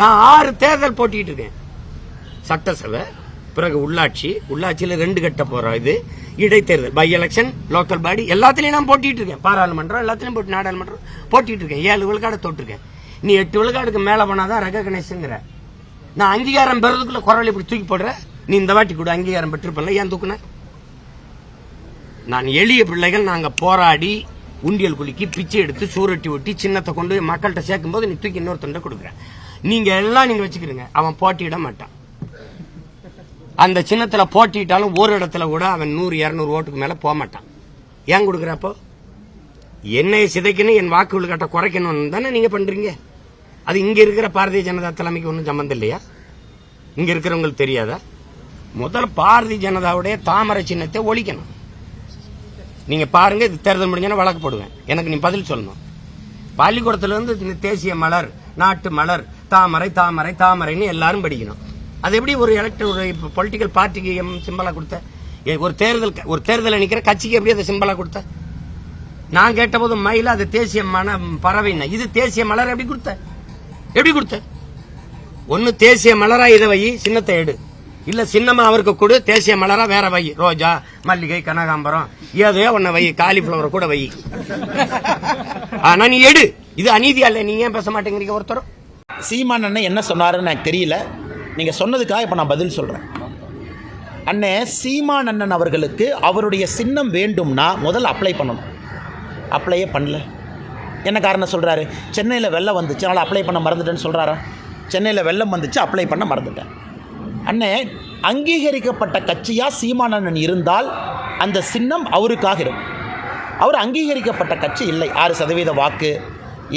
நான் ஆறு தேர்தல் போட்டிட்டு இருக்கேன். சட்டசபை பிறகு உள்ளாட்சி உள்ளாட்சியில் ரெண்டு கட்ட போகிற இது. இடைத்தேர்தல் பை எலெக்ஷன் லோக்கல் பாடி எல்லாத்துலேயும் நான் போட்டிட்டு இருக்கேன். பாராளுமன்றம் எல்லாத்துலேயும் போட்டு நாடாளுமன்றம் போட்டிட்டு இருக்கேன். ஏழு விழுக்காடு தொட்டிருக்கேன். நீ எட்டு விழுக்காடுக்கு மேல போனாதான் ரெகக்னைஸுங்கிற நான் அங்கீகாரம் பெறதுக்குள்ள குரல் இப்படி தூக்கி போடுற? நீ இந்த வாட்டி கூட அங்கீகாரம் பெற்றிருப்பல ஏன் தூக்குன? நான் எளிய பிள்ளைகள் நாங்கள் போராடி உண்டியல் குலுக்கி பிச்சை எடுத்து சூரட்டி ஒட்டி சின்னத்தை கொண்டு மக்கள்கிட்ட சேர்க்கும் போது நீ தூக்கி இன்னொருத்தண்ட கொடுக்குறேன் நீங்க எல்லாம் நீங்க வச்சுக்கிறீங்க. அவன் போட்டியிட மாட்டான். அந்த சின்னத்துல போட்டிட்டாலும் ஒரு இடத்துல கூட அவன் நூறு இருநூறு ஓட்டுக்கு மேல போக மாட்டான். ஏன் கொடுக்குறப்போ என்னை சிதைக்கணும் என் வாக்கு கட்ட குறைக்கணும்னு தானே நீங்க பண்றீங்க. அது இங்க இருக்கிற பாரதிய ஜனதா தலைமைக்கு ஒன்றும் சம்மந்தம் இல்லையா? இங்க இருக்கிறவங்களுக்கு தெரியாதா? முதல்ல பாரதிய ஜனதாவுடைய தாமரை சின்னத்தை ஒழிக்கணும். நீங்க பாருங்க இது தேர்தல் முடிஞ்சோன்னா வழக்கு போடுவேன். எனக்கு நீ பதில் சொல்லணும். பள்ளிக்கூடத்துல இருந்து இந்த தேசிய மலர் நாட்டு மலர் தாமரை தாமரை தாமரைன்னு எல்லாரும் படிக்கணும். அது எப்படி ஒரு எலக்ட் ஒரு பொலிட்டிக்கல் பார்ட்டிக்கு சிம்பலா கொடுத்த? ஒரு தேர்தல் ஒரு தேர்தல் நிக்கிற கட்சிக்கு எப்படி அதை சிம்பலா கொடுத்த? நான் கேட்டபோது மயில அது தேசிய மன பறவைன்னா இது தேசிய மலர் எப்படி கொடுத்த? எப்படி கொடுத்த? ஒன்னு தேசிய மலரா இதை வை சின்னத்தை எடு. இல்ல சின்னமா அவருக்கு கொடு தேசிய மலரா வேற வை. ரோஜா மல்லிகை கனகாம்பரம் ஏதோ ஒன்ன வை காலிஃபிளவர் கூட வை. ஆனா நீ எடு. இது அநீதியா இல்ல நீங்க ஏன் பேச மாட்டேங்கிறீங்க ஒருத்தரும்? சீமான் அண்ணன் என்ன சொன்னாருன்னு எனக்கு தெரியல. நீங்கள் சொன்னதுக்காக இப்போ நான் பதில் சொல்கிறேன் அண்ணே சீமான் அண்ணன் அவர்களுக்கு அவருடைய சின்னம் வேண்டும்னா முதல்ல அப்ளை பண்ணணும். அப்ளையே பண்ணல. என்ன காரணம் சொல்கிறாரு சென்னையில் வெள்ளம் வந்துச்சு அதனால் அப்ளை பண்ண மறந்துட்டேன்னு சொல்கிறாரா சென்னையில் வெள்ளம் வந்துச்சு அப்ளை பண்ண மறந்துட்டேன். அண்ணே அங்கீகரிக்கப்பட்ட கட்சியாக சீமான் அண்ணன் இருந்தால் அந்த சின்னம் அவருக்காக இருக்கும். அவர் அங்கீகரிக்கப்பட்ட கட்சி இல்லை. ஆறு சதவீத வாக்கு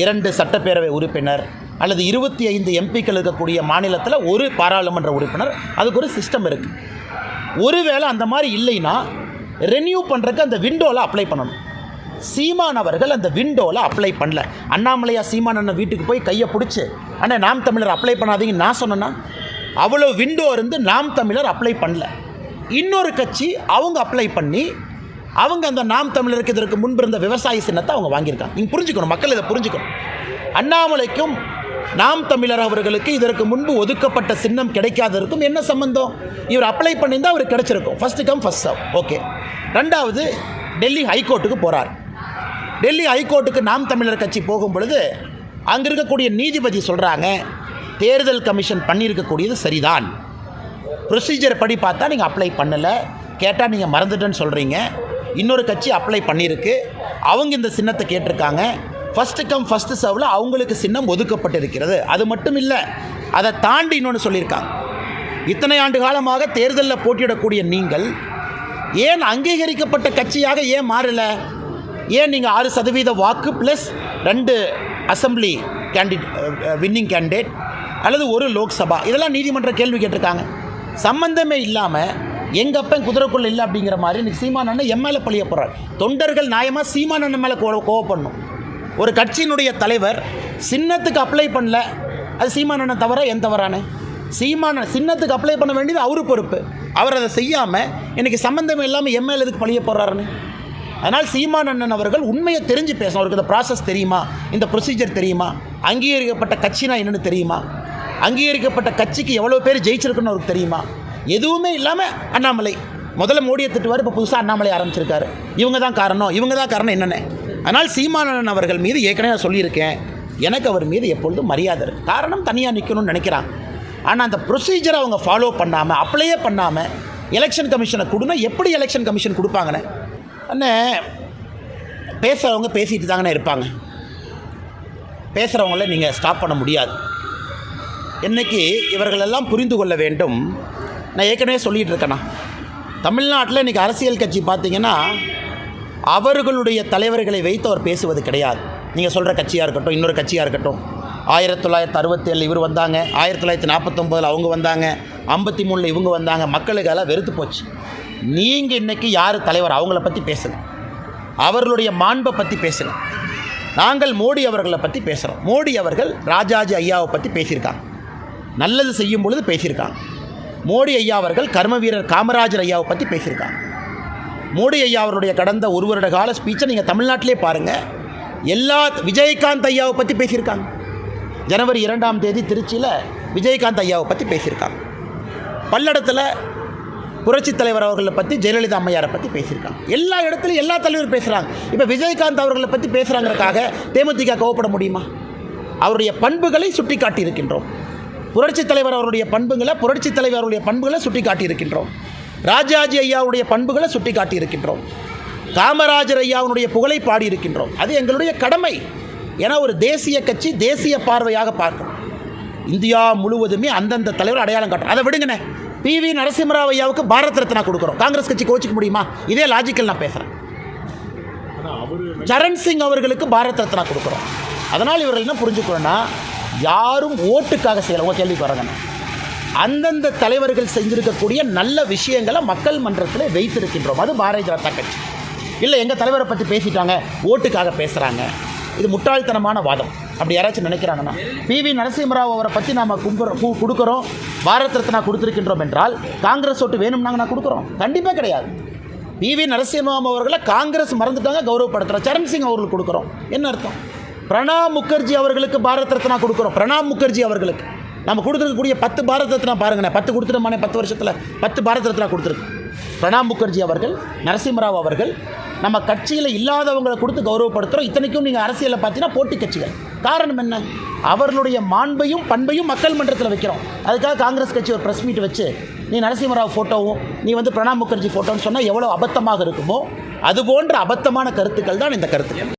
இரண்டு சட்டப்பேரவை உறுப்பினர் அல்லது இருபத்தி ஐந்து எம்பிக்கள் இருக்கக்கூடிய மாநிலத்தில் ஒரு பாராளுமன்ற உறுப்பினர். அதுக்கு ஒரு சிஸ்டம் இருக்குது ஒருவேளை அந்த மாதிரி இல்லைன்னா ரெனியூ பண்ணுறதுக்கு அந்த விண்டோவில் அப்ளை பண்ணணும். சீமான் அவர்கள் அந்த விண்டோவில் அப்ளை பண்ணல. அண்ணாமலையா சீமான் அண்ணன் வீட்டுக்கு போய் கையை பிடிச்சி அண்ணா நாம் தமிழர் அப்ளை பண்ணாதீங்கன்னு நான் சொன்னேன்னா அவ்வளோ விண்டோ இருந்து நாம் தமிழர் அப்ளை பண்ணல. இன்னொரு கட்சி அவங்க அப்ளை பண்ணி அவங்க அந்த நாம் தமிழருக்கு இதற்கு முன்பு இருந்த விவசாய சின்னத்தை அவங்க வாங்கியிருக்காங்க. நீங்கள் புரிஞ்சுக்கணும் மக்கள் இதை புரிஞ்சுக்கணும். அண்ணாமலைக்கும் நாம் தமிழர் அவர்களுக்கு இதற்கு முன்பு ஒதுக்கப்பட்ட சின்னம் கிடைக்காததற்கும் என்ன சம்பந்தம்? இவர் அப்ளை பண்ணியிருந்தால் அவருக்கு கிடைச்சிருக்கும். First come first serve okay ரெண்டாவது டெல்லி ஹைகோர்ட்டுக்கு போகிறார் டெல்லி ஹைகோர்ட்டுக்கு நாம் தமிழர் கட்சி போகும் பொழுது அங்கே இருக்கக்கூடிய நீதிபதி சொல்கிறாங்க தேர்தல் கமிஷன் பண்ணியிருக்கக்கூடியது சரிதான். ப்ரொசீஜர் படி பார்த்தா நீங்கள் அப்ளை பண்ணலை. கேட்டால் நீங்கள் மறந்துட்டேன்னு சொல்கிறீங்க இன்னொரு கட்சி அப்ளை பண்ணியிருக்கு. அவங்க இந்த சின்னத்தை கேட்டிருக்காங்க. ஃபஸ்ட்டு கம் ஃபஸ்ட்டு சர்வில் அவங்களுக்கு சின்னம் ஒதுக்கப்பட்டிருக்கிறது. அது மட்டும் இல்லை அதை தாண்டி இன்னொன்று சொல்லியிருக்காங்க. இத்தனை ஆண்டு காலமாக தேர்தலில் போட்டியிடக்கூடிய நீங்கள் ஏன் அங்கீகரிக்கப்பட்ட கட்சியாக ஏன் மாறலை? ஏன் நீங்கள் ஆறு சதவீத வாக்கு ப்ளஸ் ரெண்டு அசெம்பிளி கேண்டிட் வின்னிங் கேண்டிடேட் அல்லது ஒரு லோக்சபா? இதெல்லாம் நீதிமன்ற கேள்வி கேட்டிருக்காங்க. சம்பந்தமே இல்லாமல் எங்கள் அப்பன் குதிரைக்குள்ள இல்லை அப்படிங்கிற மாதிரி இன்னைக்கு சீமான் அண்ணன் எம்எல்ஏ பழிய போகிறார் தொண்டர்கள் நியாயமாக சீமான் அண்ணன் மேலே கோ கோவப்படணும். ஒரு கட்சியினுடைய தலைவர் சின்னத்துக்கு அப்ளை பண்ணல. அது சீமான் அண்ணன் தவிர என் தவறானே. சீமான சின்னத்துக்கு அப்ளை பண்ண வேண்டியது அவரு பொறுப்பு. அவர் அதை செய்யாமல் இன்றைக்கி சம்மந்தம் இல்லாமல் எம்எல்ஏ எதுக்கு பழிய போடுறாருன்னு அதனால் சீமான் அண்ணன் அவர்கள் உண்மையை தெரிஞ்சு பேசணும். அவருக்கு இந்த ப்ராசஸ் தெரியுமா? இந்த ப்ரொசீஜர் தெரியுமா? அங்கீகரிக்கப்பட்ட கட்சினா என்னென்னு தெரியுமா? அங்கீகரிக்கப்பட்ட கட்சிக்கு எவ்வளோ பேர் ஜெயிச்சிருக்குன்னு அவருக்கு தெரியுமா? எதுவுமே இல்லாமல் அண்ணாமலை. முதல்ல மோடியை திட்டுவார் இப்போ புதுசாக அண்ணாமலை ஆரம்பிச்சிருக்காரு. இவங்க தான் காரணம். இவங்க தான் காரணம் என்னென்ன. அதனால் சீமானன் அவர்கள் மீது ஏற்கனவே நான் சொல்லியிருக்கேன் எனக்கு அவர் மீது எப்பொழுதும் மரியாதை இருக்குது காரணம் தனியாக நிற்கணும்னு நினைக்கிறாங்க ஆனால் அந்த ப்ரொசீஜரை அவங்க ஃபாலோ பண்ணாமல் அப்ளையே பண்ணாமல் எலெக்ஷன் கமிஷனை கொடுனா எப்படி எலெக்ஷன் கமிஷன் கொடுப்பாங்கண்ணே அண்ணே பேசுகிறவங்க பேசிட்டு தாங்கண்ணே இருப்பாங்க. பேசுகிறவங்கள நீங்கள் ஸ்டாப் பண்ண முடியாது. இன்றைக்கி இவர்களெல்லாம் புரிந்து கொள்ள வேண்டும்? நான் ஏற்கனவே சொல்லிகிட்டு இருக்கேண்ணா. தமிழ்நாட்டில் இன்றைக்கி அரசியல் கட்சி பார்த்திங்கன்னா அவர்களுடைய தலைவர்களை வைத்து அவர் பேசுவது கிடையாது. நீங்கள் சொல்கிற கட்சியாக இருக்கட்டும் இன்னொரு கட்சியாக இருக்கட்டும். ஆயிரத்தி தொள்ளாயிரத்தி அறுபத்தேழில் இவர் வந்தாங்க. ஆயிரத்தி தொள்ளாயிரத்தி நாற்பத்தொம்போதில் அவங்க வந்தாங்க. ஐம்பத்தி மூணில் இவங்க வந்தாங்க. மக்களுக்கு எல்லாம் வெறுத்து போச்சு. நீங்கள் இன்றைக்கி யார் தலைவர்? அவங்கள பற்றி பேசுங்க. அவர்களுடைய மாண்பை பற்றி பேசுங்க. நாங்கள் மோடி அவர்களை பற்றி பேசுகிறோம் மோடி அவர்கள் ராஜாஜி ஐயாவை பற்றி பேசியிருக்காங்க. நல்லது செய்யும் பொழுது பேசியிருக்காங்க. மோடி ஐயா அவர்கள் கர்ம வீரர் காமராஜர் ஐயாவை பற்றி பேசியிருக்காங்க. மோடி ஐயா அவருடைய கடந்த ஒரு வருட கால ஸ்பீச்சை நீங்கள் தமிழ்நாட்டிலே பாருங்கள் எல்லா விஜயகாந்த் ஐயாவை பற்றி பேசியிருக்காங்க. ஜனவரி இரண்டாம் தேதி திருச்சியில் விஜயகாந்த் ஐயாவை பற்றி பேசியிருக்காங்க. பல்லடத்தில் புரட்சித் தலைவர் அவர்களை பற்றி ஜெயலலிதா அம்மையாரை பற்றி பேசியிருக்காங்க. எல்லா இடத்துலையும் எல்லா தலைவரும் பேசுகிறாங்க இப்போ விஜயகாந்த் அவர்களை பற்றி பேசுகிறாங்கிறக்காக தேமுதிக கோவப்பட முடியுமா? அவருடைய பண்புகளை சுட்டி காட்டியிருக்கின்றோம் புரட்சித் தலைவர் அவருடைய பண்புகளை புரட்சித் தலைவர் அவருடைய பண்புகளை சுட்டி காட்டியிருக்கின்றோம் ராஜாஜி ஐயாவுடைய பண்புகளை சுட்டி காட்டியிருக்கின்றோம் காமராஜர் ஐயாவுடைய புகழை பாடியிருக்கின்றோம். அது எங்களுடைய கடமை என ஒரு தேசிய கட்சி தேசிய பார்வையாக பார்க்கணும் இந்தியா முழுவதுமே அந்தந்த தலைவர் அடையாளம் காட்டும். அதை விடுங்கண்ணே. பி வி நரசிம்மராவ் ஐயாவுக்கு பாரத் ரத்னா கொடுக்குறோம். காங்கிரஸ் கட்சி கோச்சிக்க முடியுமா? இதே லாஜிக்கல் நான் பேசுகிறேன் சரண் சிங் அவர்களுக்கு பாரத் ரத்னா கொடுக்குறோம். அதனால் இவர்கள் என்ன புரிஞ்சுக்கணும்னா யாரும் ஓட்டுக்காக செய்யலை. உங்கள் கேள்விக்கு வரங்கண்ணே அந்தந்த தலைவர்கள் செஞ்சிருக்கக்கூடிய நல்ல விஷயங்களை மக்கள் மன்றத்தில் வைத்திருக்கின்றோம். அது பாரதிய ஜனதா கட்சி. இல்லை எங்கள் தலைவரை பற்றி பேசிட்டாங்க ஓட்டுக்காக பேசுகிறாங்க இது முட்டாள்தனமான வாதம். அப்படி யாராச்சும் நினைக்கிறாங்கன்னா பி. வி. நரசிம்மராவ் அவரை பற்றி நாம் கும்புறோம் கொடுக்குறோம். பாரத் ரத்னா கொடுத்துருக்கின்றோம் என்றால் காங்கிரஸ் ஓட்டு வேணும்னாங்க நான் கொடுக்குறோம். கண்டிப்பாக கிடையாது. பி. வி. நரசிம்மராவ் அவர்களை காங்கிரஸ் மறந்துட்டாங்க கௌரவப்படுத்துகிறோம் சரண் சிங் அவர்களுக்கு கொடுக்குறோம். என்ன அர்த்தம்? பிரணாப் முகர்ஜி அவர்களுக்கு பாரத் ரத்னா கொடுக்குறோம். பிரணாப் முகர்ஜி அவர்களுக்கு. நம்ம கொடுத்துருக்கக்கூடிய பத்து பாரத ரத்னா பாருங்கண்ணே பத்து கொடுத்துட்டோமானே பத்து வருஷத்தில். பத்து பாரத ரத்னா கொடுத்துருக்கு. பிரணாப் முகர்ஜி அவர்கள் நரசிம்மராவ் அவர்கள் நம்ம கட்சியில் இல்லாதவங்களை கொடுத்து கௌரவப்படுத்துகிறோம் இத்தனைக்கும் நீங்கள் அரசியலில் பார்த்தீங்கன்னா போட்டி கட்சிகள். காரணம் என்ன? அவர்களுடைய மாண்பையும் பண்பையும் மக்கள் மன்றத்தில் வைக்கிறோம். அதுக்காக காங்கிரஸ் கட்சி ஒரு ப்ரெஸ் மீட் வச்சு நீ நரசிம்மராவ் ஃபோட்டோவும் நீ வந்து பிரணாப் முகர்ஜி ஃபோட்டோன்னு சொன்னால் எவ்வளோ அபத்தமாக இருக்குமோ அது போன்ற அபத்தமான கருத்துக்கள் தான் இந்த கருத்துக்கள்.